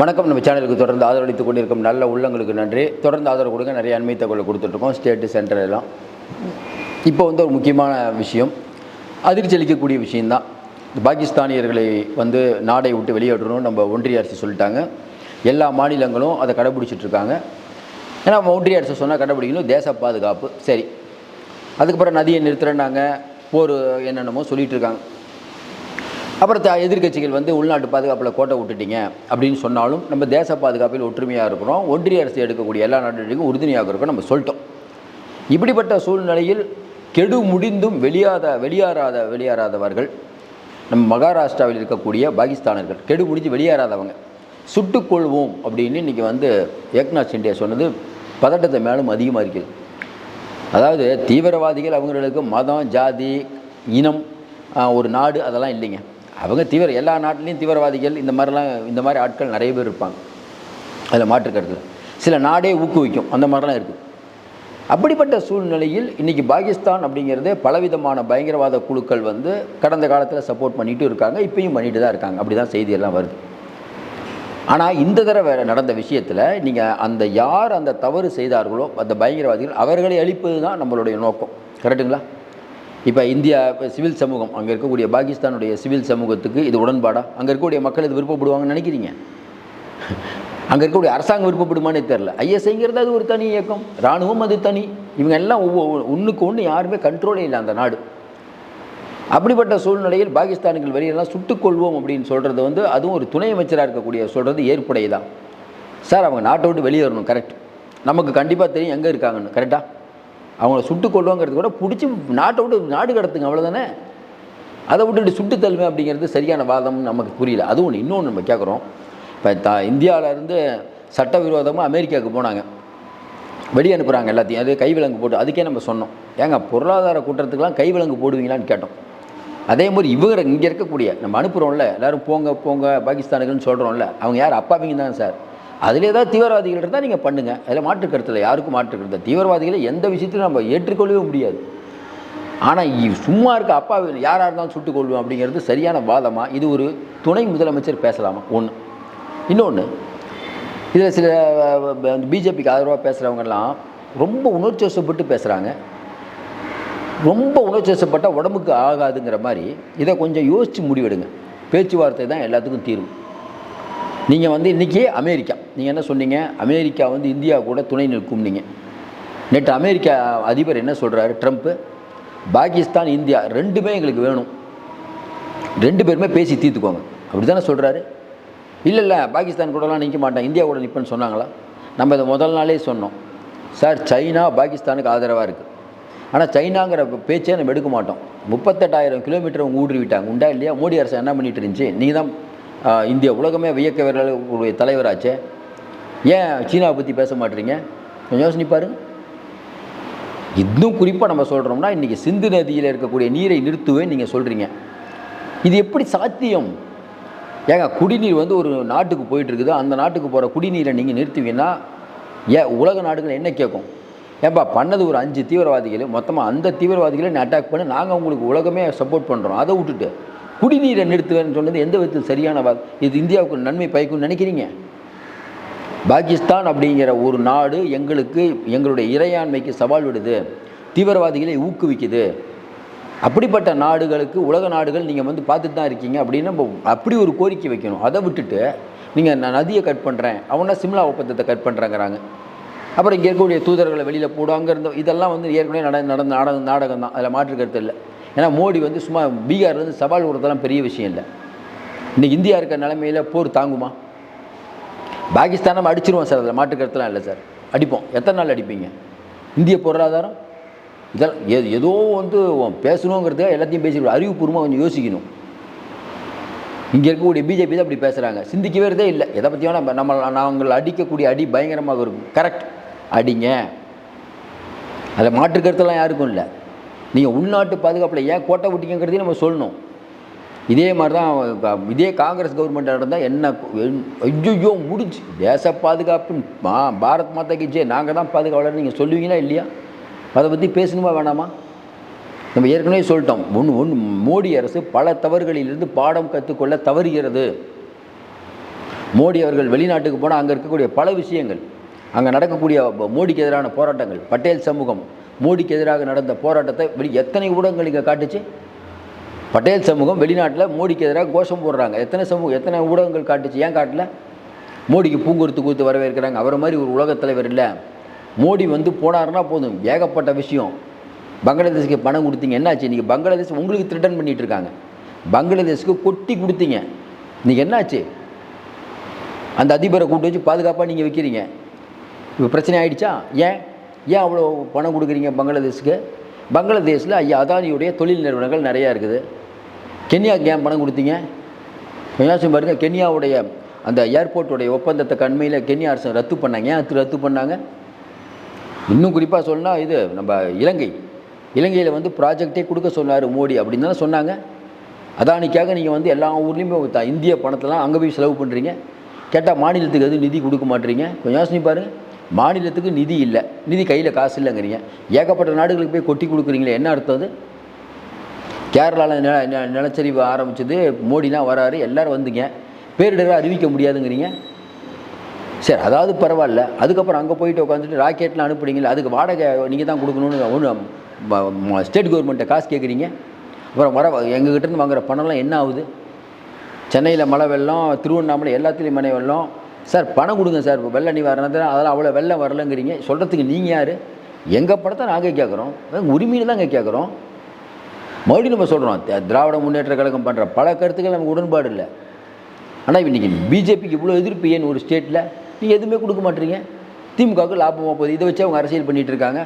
வணக்கம். நம்ம சேனலுக்கு தொடர்ந்து ஆதரவளித்துக் கொண்டிருக்கும் நல்ல உள்ளங்களுக்கு நன்றி. தொடர்ந்து ஆதரவு கொடுங்க. நிறைய அண்மை தகவலை கொடுத்துட்ருக்கோம் ஸ்டேட்டு சென்டர் எல்லாம். இப்போ வந்து ஒரு முக்கியமான விஷயம். அதிர்ச்சி அளிக்கக்கூடிய விஷயம்தான். பாகிஸ்தானியர்களை வந்து நாடை விட்டு வெளியேற்றணும் நம்ம ஒன்றிய அரசு சொல்லிட்டாங்க. எல்லா மாநிலங்களும் அதை கடைபிடிச்சிட்ருக்காங்க ஏன்னா நம்ம ஒன்றிய அரசு சொன்னால் கடைபிடிக்கணும். தேச பாதுகாப்பு. சரி. அதுக்கப்புறம் நதியை நிறுத்துறேன்னாங்க. போர் என்னென்னமோ சொல்லிகிட்ருக்காங்க அப்புறம் த எதிர்க்கட்சிகள் வந்து உள்நாட்டு பாதுகாப்பில் கோட்டை விட்டுட்டீங்க அப்படின்னு சொன்னாலும் நம்ம தேச பாதுகாப்பில் ஒற்றுமையாக இருக்கிறோம். ஒன்றிய அரசு எடுக்கக்கூடிய எல்லா நாடுகளுக்கும் உறுதுணையாக இருக்கோம் நம்ம சொல்லிட்டோம். இப்படிப்பட்ட சூழ்நிலையில் கெடு முடிந்தும் வெளியாத வெளியேறாத வெளியேறாதவர்கள் நம்ம மகாராஷ்டிராவில் இருக்கக்கூடிய பாகிஸ்தானர்கள் கெடு முடிஞ்சு வெளியேறாதவங்க சுட்டுக்கொள்வோம் அப்படின்னு இன்றைக்கி வந்து ஏக்நாத் சிண்டியா சொன்னது பதட்டத்தை மேலும் அதிகமாக இருக்குது. அதாவது தீவிரவாதிகள் அவங்களுக்கு மதம் ஜாதி இனம் ஒரு நாடு அதெல்லாம் இல்லைங்க. அவங்க தீவிர எல்லா நாட்டிலையும் தீவிரவாதிகள் இந்த மாதிரிலாம் இந்த மாதிரி ஆட்கள் நிறைய பேர் இருப்பாங்க. அதில் மாற்றுக்கிறது சில நாடே ஊக்குவிக்கும். அந்த மாதிரிலாம் இருக்குது அப்படிப்பட்ட சூழ்நிலையில் இன்றைக்கி பாகிஸ்தான் அப்படிங்கிறது பலவிதமான பயங்கரவாத குழுக்கள் வந்து கடந்த காலத்தில் சப்போர்ட் பண்ணிட்டு இருக்காங்க. இப்பயும் பண்ணிட்டு தான் இருக்காங்க. அப்படி தான் செய்தியெல்லாம் வருது. ஆனால் இந்த தடவை நடந்த விஷயத்தில் நீங்கள் அந்த யார் அந்த தவறு செய்தார்களோ அந்த பயங்கரவாதிகள் அவர்களை அழிப்பது தான் நம்மளுடைய நோக்கம். கரெக்டுங்களா இப்போ இந்தியா இப்போ சிவில் சமூகம் அங்கே இருக்கக்கூடிய பாகிஸ்தானுடைய சிவில் சமூகத்துக்கு இது உடன்பாடா? அங்கே இருக்கக்கூடிய மக்கள் இது விருப்பப்படுவாங்கன்னு நினைக்கிறீங்க? அங்கே இருக்கக்கூடிய அரசாங்கம் விருப்பப்படுமானே தெரில ஐஎஸ்ஐங்கிறது அது ஒரு தனி இயக்கம். இராணுவம் அது தனி. இவங்க எல்லாம் ஒவ்வொரு ஒன்றுக்கு ஒன்று யாருமே கண்ட்ரோலே இல்லை அந்த நாடு. அப்படிப்பட்ட சூழ்நிலையில் பாகிஸ்தானுக்கு வெளியெல்லாம் சுட்டுக்கொள்வோம் அப்படின்னு சொல்கிறது வந்து அதுவும் ஒரு துணை அமைச்சராக இருக்கக்கூடிய சொல்கிறது ஏற்புடையதான் சார் அவங்க நாட்டை விட்டு வெளியேறணும் கரெக்ட் நமக்கு கண்டிப்பாக தெரியும் எங்கே இருக்காங்கன்னு கரெக்டாக அவங்கள சுட்டுக்கொள்வோங்கிறது கூட பிடிச்சி நாட்டை விட்டு நாடு கடத்துங்க அவ்வளோதானே அதை விட்டுட்டு சுட்டு தள்ளுவேன் அப்படிங்கிறது சரியான வாதம் நமக்கு புரியல. அதுவும் ஒன்று இன்னொன்று நம்ம கேட்குறோம் இப்போ த இந்தியாவிலேருந்து சட்டவிரோதமாக அமெரிக்காவுக்கு போனாங்க. வெளியே அனுப்புகிறாங்க எல்லாத்தையும். அது கைவிலங்கு போட்டு அதுக்கே நம்ம சொன்னோம். ஏங்க பொருளாதார கூட்டத்துக்கெலாம் கைவிலங்கு போடுவீங்களான்னு கேட்டோம். அதே மாதிரி இவங்க இங்கே இருக்கக்கூடிய நம்ம அனுப்புகிறோம்ல எல்லாரும் போங்க போங்க பாகிஸ்தானுக்குன்னு சொல்கிறோம்ல அவங்க யார்? அப்பாவிங்க தான் சார். அதில் ஏதாவது தீவிரவாதிகள் இருந்தால் நீங்கள் பண்ணுங்கள் அதில் மாற்று கருத்தில் யாருக்கும் மாற்று தீவிரவாதிகளை எந்த விஷயத்திலும் நம்ம ஏற்றுக்கொள்ளவே முடியாது. ஆனால் சும்மா இருக்க அப்பா யாராக இருந்தாலும் சுட்டுக் கொள்வோம் அப்படிங்கிறது சரியான வாதமாக இது ஒரு துணை முதலமைச்சர் பேசலாமா? ஒன்று இன்னொன்று இதில் சில பிஜேபிக்கு ஆதரவாக பேசுகிறவங்கெல்லாம் ரொம்ப உணர்ச்சி வசப்பட்டு பேசுகிறாங்க ரொம்ப உணர்ச்சி வசப்பட்டால் உடம்புக்கு ஆகாதுங்கிற மாதிரி இதை கொஞ்சம் யோசித்து முடிவெடுங்க. பேச்சுவார்த்தை தான் எல்லாத்துக்கும் தீர்வு. நீங்கள் வந்து இன்றைக்கி அமெரிக்கா. நீங்கள் என்ன சொன்னீங்க? அமெரிக்கா வந்து இந்தியா கூட துணை நிற்கும் நீங்கள் நேற்று அமெரிக்கா அதிபர் என்ன சொல்கிறாரு ட்ரம்ப்பு பாகிஸ்தான் இந்தியா ரெண்டுமே எங்களுக்கு வேணும். ரெண்டு பேருமே பேசி தீர்த்துக்கோங்க. அப்படி தானே சொல்கிறாரு இல்லை இல்லை பாகிஸ்தான் கூடலாம் நிற்க மாட்டேன். இந்தியா கூட நிற்பேன்னு சொன்னாங்களா? நம்ம இதை முதல் நாளே சொன்னோம். சார் சைனா பாகிஸ்தானுக்கு ஆதரவாக இருக்குது ஆனால் சைனாங்கிற பேச்சே நம்ம எடுக்க மாட்டோம். முப்பத்தெட்டாயிரம் கிலோமீட்டர் அவங்க ஊடுருவி விட்டாங்க உண்டா இல்லையா? மோடி அரசு என்ன பண்ணிட்டு இருந்துச்சு? நீங்கள் தான் இந்திய இந்தியா உலகமே வியக்க வீரர்களுடைய தலைவராச்சே. ஏன் சீனாவை பற்றி பேச மாட்டேறீங்க கொஞ்சம் யோசனை பாருங்க. இன்னும் குறிப்பாக நம்ம சொல்கிறோம்னா இன்றைக்கி சிந்து நதியில் இருக்கக்கூடிய நீரை நிறுத்துவேன் நீங்கள் சொல்கிறீங்க இது எப்படி சாத்தியம்? ஏங்க குடிநீர் வந்து ஒரு நாட்டுக்கு போயிட்டுருக்குது. அந்த நாட்டுக்கு போகிற குடிநீரை நீங்கள் நிறுத்துவீங்கன்னா ஏன் உலக நாடுகள் என்ன கேட்கும்? ஏன்பா பண்ணது ஒரு அஞ்சு தீவிரவாதிகள் மொத்தமாக அந்த தீவிரவாதிகளை நீ அட்டாக் பண்ணி நாங்கள் உங்களுக்கு உலகமே சப்போர்ட் பண்ணுறோம் அதை விட்டுட்டு குடிநீரை நிறுத்துவேன்னு சொன்னது எந்த விதத்தில் சரியான இது இந்தியாவுக்கு நன்மை பயக்கும்னு நினைக்கிறீங்க? பாகிஸ்தான் அப்படிங்கிற ஒரு நாடு எங்களுக்கு எங்களுடைய இறையாண்மைக்கு சவால் விடுது தீவிரவாதிகளை ஊக்குவிக்குது. அப்படிப்பட்ட நாடுகளுக்கு உலக நாடுகள் நீங்கள் வந்து பார்த்துட்டு தான் இருக்கீங்க அப்படின்னு நம்ம அப்படி ஒரு கோரிக்கை வைக்கணும். அதை விட்டுட்டு நீங்கள் நான் நதியை கட் பண்ணுறேன் அவனா சிம்லா ஒப்பந்தத்தை கட் பண்ணுறேங்கிறாங்க அப்புறம் இங்கே இருக்கக்கூடிய தூதர்களை வெளியில் போடுவாங்க இருந்த இதெல்லாம் வந்து ஏற்கனவே நட நடந்த நாடகம் நாடகம் தான். அதில் மாற்று கருத்து இல்லை. ஏன்னா மோடி வந்து சும்மா பீகார்லேருந்து சவால் விடுறதெல்லாம் பெரிய விஷயம் இல்லை. இன்றைக்கி இந்தியா இருக்கிற நிலைமையில் போர் தாங்குமா? பாகிஸ்தானை நம்ம அடிச்சிருவோம் சார் அதில் மாற்று இல்லை சார். அடிப்போம். எத்தனை நாள் அடிப்பீங்க? இந்திய பொருளாதாரம்? இதெல்லாம் எ ஏதோ வந்து பேசணுங்கிறத எல்லாத்தையும் பேசிக்கணும் அறிவுபூர்வமாக கொஞ்சம் யோசிக்கணும். இங்கே இருக்கக்கூடிய பிஜேபி தான் அப்படி பேசுகிறாங்க சிந்திக்கவே இருந்தே இல்லை. எதை பற்றியும் நம்ம நம்ம நாங்கள் அடிக்கக்கூடிய அடி பயங்கரமாக இருக்கும். கரெக்ட் அடிங்க. அதில் மாற்று கருத்தெல்லாம் யாருக்கும் இல்லை. நீங்கள் உள்நாட்டு பாதுகாப்பில் ஏன் கோட்டை விட்டீங்கிறதையும் நம்ம சொல்லணும். இதே மாதிரி தான் இதே காங்கிரஸ் கவர்மெண்ட் இருந்தால் என்ன ஐயோ முடிஞ்சு. தேச பாதுகாப்பு மா பாரத் மாதா கி நாங்கள் தான் பாதுகாவலர் நீங்கள் சொல்லுவீங்களா இல்லையா? அதை பற்றி பேசணுமா வேணாமா? நம்ம ஏற்கனவே சொல்லிட்டோம். ஒன்று ஒன்று மோடி அரசு பல தவறுகளிலிருந்து பாடம் கற்றுக்கொள்ள தவறுகிறது. மோடி அவர்கள் வெளிநாட்டுக்கு போனால் அங்கே இருக்கக்கூடிய பல விஷயங்கள் அங்கே நடக்கக்கூடிய மோடிக்கு எதிரான போராட்டங்கள் பட்டேல் சமூகம் மோடிக்கு எதிராக நடந்த போராட்டத்தை வெளி எத்தனை ஊடகங்கள் இங்கே காட்டுச்சு? பட்டேல் சமூகம் வெளிநாட்டில் மோடிக்கு எதிராக கோஷம் போடுறாங்க. எத்தனை சமூகம் எத்தனை ஊடகங்கள் காட்டுச்சு? ஏன் காட்டல? மோடிக்கு பூங்குருத்து கொடுத்து வரவேற்கிறாங்க. அவரை மாதிரி ஒரு உலகத் தலைவர் இல்லை. மோடி வந்து போனாருன்னா போதும். ஏகப்பட்ட விஷயம். பங்களாதேஷுக்கு பணம் கொடுத்தீங்க. என்னாச்சு? இன்றைக்கி பங்களாதேஷ் உங்களுக்கு த்ரிட்டன் பண்ணிகிட்டு இருக்காங்க. பங்களாதேஷுக்கு கொட்டி கொடுத்தீங்க. இன்றைக்கி என்னாச்சு? அந்த அதிபரை கூப்பிட்டு வச்சு பாதுகாப்பாக நீங்கள் வைக்கிறீங்க. இப்போ பிரச்சனை ஆகிடுச்சா ஏன்? ஏன் அவ்வளோ பணம் கொடுக்குறீங்க பங்களாதேஷுக்கு? பங்களாதேஷில் ஐயா அதானியுடைய தொழில் நிறுவனங்கள் நிறையா இருக்குது. கென்யாவுக்கு ஏன் பணம் கொடுத்தீங்க? கொஞ்சம் யோசிச்சு பாருங்க கென்யாவுடைய அந்த ஏர்போர்ட்டுடைய ஒப்பந்தத்தை கண்மையில் கென்யா அரசு ரத்து பண்ணாங்க. ஏன் அது ரத்து பண்ணாங்க? இன்னும் குறிப்பாக சொன்னால் இது நம்ம இலங்கை. இலங்கையில் வந்து ப்ராஜெக்டே கொடுக்க சொன்னார் மோடி அப்படின்னு தானே சொன்னாங்க. அதானிக்காக நீங்கள் வந்து எல்லா ஊர்லேயுமே த- இந்திய பணத்தெல்லாம் அங்கே போய் செலவு பண்ணுறீங்க கேட்டால் மாநிலத்துக்கு எதுவும் நிதி கொடுக்க மாட்டீங்க. கொஞ்சம் யோசனை பாருங்கள் மாநிலத்துக்கு நிதி இல்லை. நிதி கையில் காசு இல்லைங்கிறீங்க. ஏகப்பட்ட நாடுகளுக்கு போய் கொட்டி கொடுக்குறீங்களே என்ன அர்த்தம் அது? கேரளாவில் நில நிலச்சரிவு ஆரம்பிச்சது மோடினா வராரு எல்லோரும் வந்துங்க. பேரிடராக அறிவிக்க முடியாதுங்கிறீங்க. சரி அதாவது பரவாயில்ல. அதுக்கப்புறம் அங்கே போயிட்டு உட்காந்துட்டு ராக்கெட்லாம் அனுப்புறீங்களா அதுக்கு வாடகை நீங்கள் தான் கொடுக்கணும்னு ஒன்று ஸ்டேட் கவர்மெண்ட்டை காசு கேட்குறீங்க அப்புறம் வர எங்ககிட்டருந்து வாங்குற பணம்லாம் என்ன ஆகுது? சென்னையில் மழை வெள்ளம் திருவண்ணாமலை எல்லாத்துலேயும் மழை வெள்ளம். சார் பணம் கொடுங்க சார் இப்போ வெள்ள நிவாரணத்தில் அதெல்லாம் அவ்வளோ வெள்ளம் வரலங்கிறீங்க. சொல்கிறதுக்கு நீங்கள் யார்? எங்கள் படத்தை நாங்கள் கேட்குறோம் உரிமையில் தாங்க கேட்குறோம் மறுபடியும் நம்ம சொல்கிறோம் திராவிட முன்னேற்ற கழகம் பண்ணுற பல கருத்துக்கள் நமக்கு உடன்பாடு இல்லை. ஆனால் இன்றைக்கி பிஜேபிக்கு இவ்வளோ எதிர்ப்பு ஏன் ஒரு ஸ்டேட்டில் நீங்கள் எதுவுமே கொடுக்க மாட்டீங்க. திமுகவுக்கு லாபமாக போகுது இதை வச்சு அவங்க அரசியல் பண்ணிகிட்டு இருக்காங்க.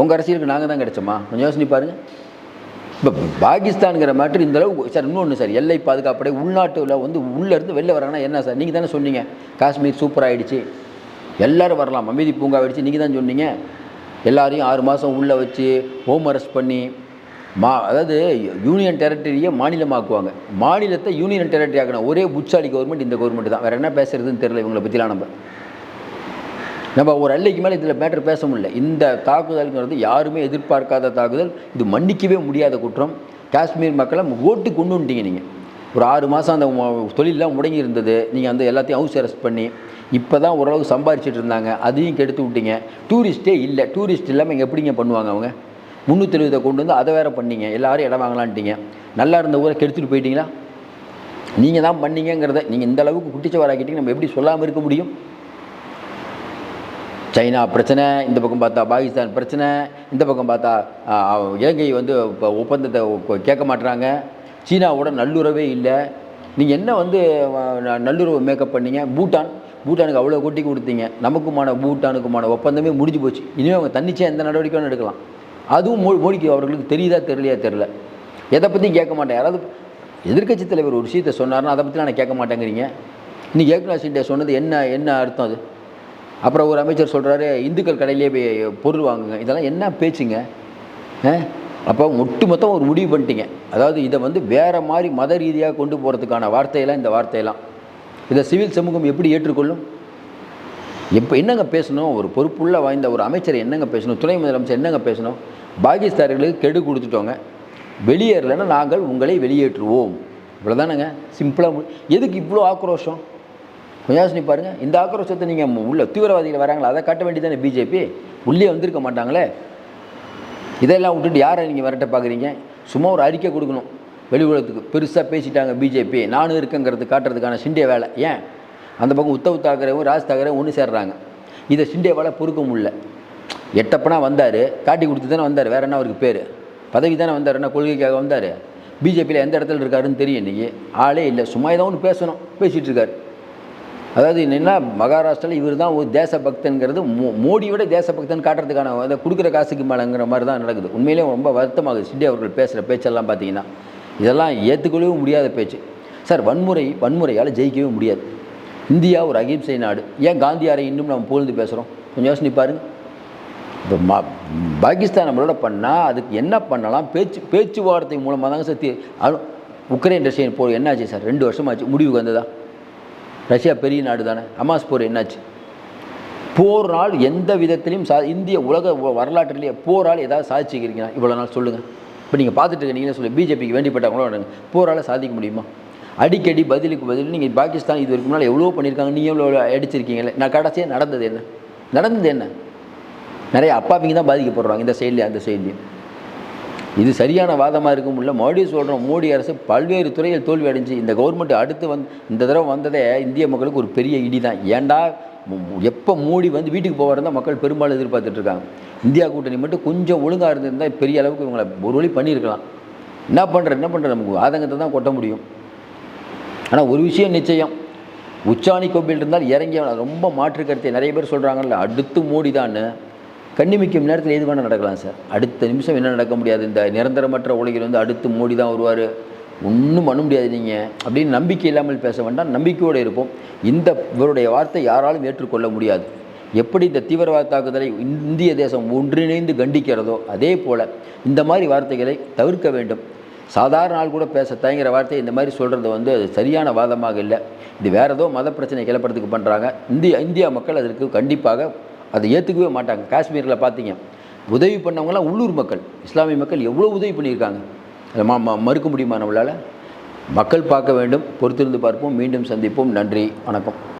உங்கள் அரசியலுக்கு நாங்கள் தான் கிடைச்சோமா? கொஞ்சம் யோசனை பாருங்கள் இப்போ பாகிஸ்தானுங்கிற மேட்ரு இந்தளவு சார் இன்னொன்று சார் எல்லை பாதுகாப்படை உள்நாட்டில் வந்து உள்ளேருந்து வெளில வராங்கன்னா என்ன சார்? நீங்கள் தானே சொன்னீங்க. காஷ்மீர் சூப்பர் ஆகிடுச்சு எல்லோரும் வரலாம். அமைதி பூங்கா ஆகிடுச்சு நீங்கள் தான் சொன்னீங்க. எல்லாரையும் ஆறு மாதம் உள்ளே வச்சு ஹோம் அரெஸ்ட் பண்ணி மா அதாவது யூனியன் டெரிட்டரியை மாநிலமாக்குவாங்க. மாநிலத்தை யூனியன் டெரிட்டரி ஆக்கணும். ஒரே புட்சாலி கவர்மெண்ட் இந்த கவர்மெண்ட் தான். வேறு என்ன பேசுறதுன்னு தெரியல இவங்களை பற்றிலாம் நம்ம. நம்ம ஒரு அல்லைக்கு மேலே இதில் மேட்டர் பேச முடியல. இந்த தாக்குதல்ங்கிறது யாருமே எதிர்பார்க்காத தாக்குதல். இது மன்னிக்கவே முடியாத குற்றம். காஷ்மீர் மக்களை ஓட்டு கொண்டு வந்துட்டீங்க நீங்கள் ஒரு ஆறு மாதம் அந்த தொழிலெலாம் முடங்கி இருந்தது. நீங்கள் வந்து எல்லாத்தையும் ஹவுஸ் அரெஸ்ட் பண்ணி இப்போ தான் ஓரளவுக்கு சம்பாரிச்சிட்டு இருந்தாங்க. அதையும் கெடுத்து விட்டீங்க. டூரிஸ்ட்டே இல்லை. டூரிஸ்ட் இல்லாமல் இங்கே எப்படிங்க பண்ணுவாங்க அவங்க? முந்நூற்றி எழுபதை கொண்டு வந்து அதை வேறு பண்ணீங்க. எல்லோரும் இடம் வாங்கலான்ட்டீங்க. நல்லா இருந்த ஊரை கெடுத்துட்டு போயிட்டீங்களா? நீங்கள் தான் பண்ணீங்கிறத நீங்கள் இந்த அளவுக்கு குட்டிச்சவராக்கிட்டீங்க நம்ம எப்படி சொல்லாமல் இருக்க முடியும்? சைனா பிரச்சனை இந்த பக்கம் பார்த்தா பாகிஸ்தான் பிரச்சனை இந்த பக்கம் பார்த்தா இலங்கை வந்து இப்போ ஒப்பந்தத்தை கேட்க மாட்டுறாங்க சீனாவோட நல்லுறவே இல்லை. நீங்கள் என்ன வந்து ந- நல்லுறவு மேக்கப் பண்ணீங்க? பூட்டான். பூட்டானுக்கு அவ்வளோ கொட்டி கொடுத்தீங்க. நமக்குமான பூட்டானுக்குமான ஒப்பந்தமே முடிஞ்சு போச்சு. இனிமேல் அவங்க தன்னிச்சையாக எந்த நடவடிக்கை எடுக்கலாம். அதுவும் மோ மோடிக்கு அவர்களுக்கு தெரியுதா தெரியலையா தெரில எதை பற்றியும் கேட்க மாட்டேன். யாராவது எதிர்க்கட்சி தலைவர் ஒரு விஷயத்தை சொன்னார்னா அதை பற்றி நான் கேட்க மாட்டேங்கிறீங்க. இன்றைக்கி ஏக்நாத் சிண்டே சொன்னது என்ன என்ன அர்த்தம் அது? அப்புறம் ஒரு அமைச்சர் சொல்கிறாரு இந்துக்கள் கடையிலே போய் பொருள் வாங்குங்க. இதெல்லாம் என்ன பேச்சுங்க? அப்போ அப்போ ஒட்டுமொத்தம் ஒரு முடிவு பண்ணிட்டீங்க. அதாவது இதை வந்து வேறு மாதிரி மத ரீதியாக கொண்டு போகிறதுக்கான வார்த்தையெல்லாம் இந்த வார்த்தையெல்லாம். இதை சிவில் சமூகம் எப்படி ஏற்றுக்கொள்ளும்? இப்போ என்னங்க பேசணும்? ஒரு பொறுப்புள்ள வாய்ந்த ஒரு அமைச்சர் என்னங்க பேசணும்? துணை முதலமைச்சர் என்னங்க பேசணும்? பாகிஸ்தானிகளுக்கு கெடு கொடுத்துட்டோங்க. வெளியேறலைன்னா நாங்கள் உங்களை வெளியேற்றுவோம். இவ்வளோதானங்க சிம்பிளாக எதுக்கு இவ்வளோ ஆக்ரோஷம்? கொஞ்சம் யோசனை பாருங்க. இந்த ஆக்ரோஷத்தை நீங்கள் உள்ள தீவிரவாதிகள் வராங்களா? அதை காட்ட வேண்டியதானே பிஜேபி உள்ளே வந்திருக்க மாட்டாங்களே? இதெல்லாம் விட்டுட்டு யாரை நீங்கள் விரட்ட பார்க்குறீங்க சும்மா ஒரு அறிக்கை கொடுக்கணும். வெளி உலகத்துக்கு பெருசாக பேசிட்டாங்க பிஜேபி நானும் இருக்கேங்கிறது காட்டுறதுக்கான சிண்டிய வேலை. ஏன்? அந்த பக்கம் உத்தவ் தாக்கரேவும் ராஜ் தாக்கரேவும் ஒன்று சேர்றாங்க. இதை சிண்டேவால் பொறுக்க முடியல. எட்டப்பனா வந்தார் காட்டி கொடுத்து தானே வந்தார் வேற என்ன அவருக்கு பேர்? பதவி தானே வந்தார் என்ன கொள்கைக்காக வந்தார்? பிஜேபியில் எந்த இடத்துல இருக்காருன்னு தெரியும் இன்றைக்கி ஆளே இல்லை சும்மா ஏதோ ஒன்று பேசணும் பேசிகிட்டு இருக்கார். அதாவது என்னென்னா மகாராஷ்டிராவில் இவர் தான் ஒரு தேசபக்தன்கிறது மோ மோடியோட தேசபக்தன் காட்டுறதுக்கான அதை கொடுக்குற காசுக்கு மேலேங்கிற மாதிரி தான் நடக்குது. உண்மையிலேயே ரொம்ப வருத்தமாகுது சிண்டே அவர்கள் பேசுகிற பேச்செல்லாம் பார்த்தீங்கன்னா இதெல்லாம் ஏற்றுக்கொள்ளவே முடியாத பேச்சு. சார் வன்முறை வன்முறையால் ஜெயிக்கவே முடியாது. இந்தியா ஒரு அகிம்சை நாடு. ஏன் காந்தியாரை இன்னும் நம்ம புகழ்ந்து பேசுகிறோம் கொஞ்சம் யோசனை பாருங்க. இப்போ மா பாகிஸ்தான் நம்மளோட பண்ணால் அதுக்கு என்ன பண்ணலாம்? பேச்சு பேச்சுவார்த்தை மூலமாக தாங்க சத்தி அனு உக்ரைன் ரஷ்யன் போர் என்னாச்சு சார்? ரெண்டு வருஷமாச்சு. முடிவுக்கு வந்ததா? ரஷ்யா பெரிய நாடு தானே. அமாஸ் போர் என்னாச்சு? போர் நாள் எந்த விதத்திலையும் சா இந்திய உலக வரலாற்றுலேயே வரலாற்றிலேயே போரால் ஏதாவது சாதிச்சிக்கிறீங்களா இவ்வளோ நாள் சொல்லுங்கள் இப்போ நீங்கள் பார்த்துட்டு இருக்கீங்க நீங்களே சொல்லு. பிஜேபிக்கு வேண்டிப்பட்டவங்களும் போரால் சாதிக்க முடியுமா? அடிக்கடி பதிலுக்கு பதில் நீங்கள் பாகிஸ்தான் இது வரைக்கும் முன்னால் எவ்வளோ பண்ணியிருக்காங்க நீங்கள் எவ்வளோ அடிச்சிருக்கீங்களே நான் கடைசியாக நடந்தது என்ன? நடந்தது என்ன? நிறைய அப்பாவிங்க தான் பாதிக்கப்படுறாங்க இந்த சைட்லேயும் அந்த சைட்லேயும் இது சரியான வாதமாக இருக்கும் இல்லை? மறுபடியும் சொல்கிறோம் மோடி அரசு பல்வேறு துறையில் தோல்வி அடைஞ்சு இந்த கவர்மெண்ட் அடுத்து வந்து இந்த தடவை வந்ததே இந்திய மக்களுக்கு ஒரு பெரிய இடி தான். ஏன்டா எப்போ மோடி வந்து வீட்டுக்கு போவார் தான் மக்கள் பெரும்பாலும் எதிர்பார்த்துட்ருக்காங்க இந்தியா கூட்டணி மட்டும் கொஞ்சம் ஒழுங்காக இருந்திருந்தால் பெரிய அளவுக்கு இவங்களை ஒரு வழி பண்ணியிருக்கலாம். என்ன பண்ணுற என்ன பண்ணுற நமக்கு ஆதங்கத்தை தான் கொட்ட முடியும். ஆனால் ஒரு விஷயம் நிச்சயம். உச்சாணி கொம்பில் இருந்தால் இறங்கி ரொம்ப மாற்று கருத்தை நிறைய பேர் சொல்கிறாங்கல்ல அடுத்து மோடி தான் கண்ணிமிக்கும் நேரத்தில் எது வேணால் நடக்கலாம் சார். அடுத்த நிமிஷம் என்ன நடக்க முடியாது. இந்த நிரந்தரமற்ற உலகில் வந்து அடுத்து மோடி தான் வருவார். ஒன்றும் பண்ண முடியாது நீங்கள் அப்படின்னு நம்பிக்கை இல்லாமல் பேச வேண்டாம். நம்பிக்கையோடு இருப்போம். இந்த இவருடைய வார்த்தை யாராலும் ஏற்றுக்கொள்ள முடியாது. எப்படி இந்த தீவிரவாத தாக்குதலை இந்திய தேசம் ஒன்றிணைந்து கண்டிக்கிறதோ அதே போல் இந்த மாதிரி வார்த்தைகளை தவிர்க்க வேண்டும். சாதாரண ஆள் கூட பேச தயங்குற வார்த்தை இந்த மாதிரி சொல்கிறது வந்து அது சரியான வாதமாக இல்லை. இது வேறு ஏதோ மத பிரச்சனை கிளப்புறதுக்கு பண்ணுறாங்க இந்திய இந்தியா மக்கள் அதற்கு கண்டிப்பாக அதை ஏற்றுக்கவே மாட்டாங்க. காஷ்மீரில் பார்த்தீங்க உதவி பண்ணவங்களாம் உள்ளூர் மக்கள் இஸ்லாமிய மக்கள் எவ்வளோ உதவி பண்ணியிருக்காங்க. அதை மறுக்க முடியுமா நம்மளால்? மக்கள் பார்க்க வேண்டும். பொறுத்திருந்து பார்ப்போம். மீண்டும் சந்திப்போம். நன்றி. வணக்கம்.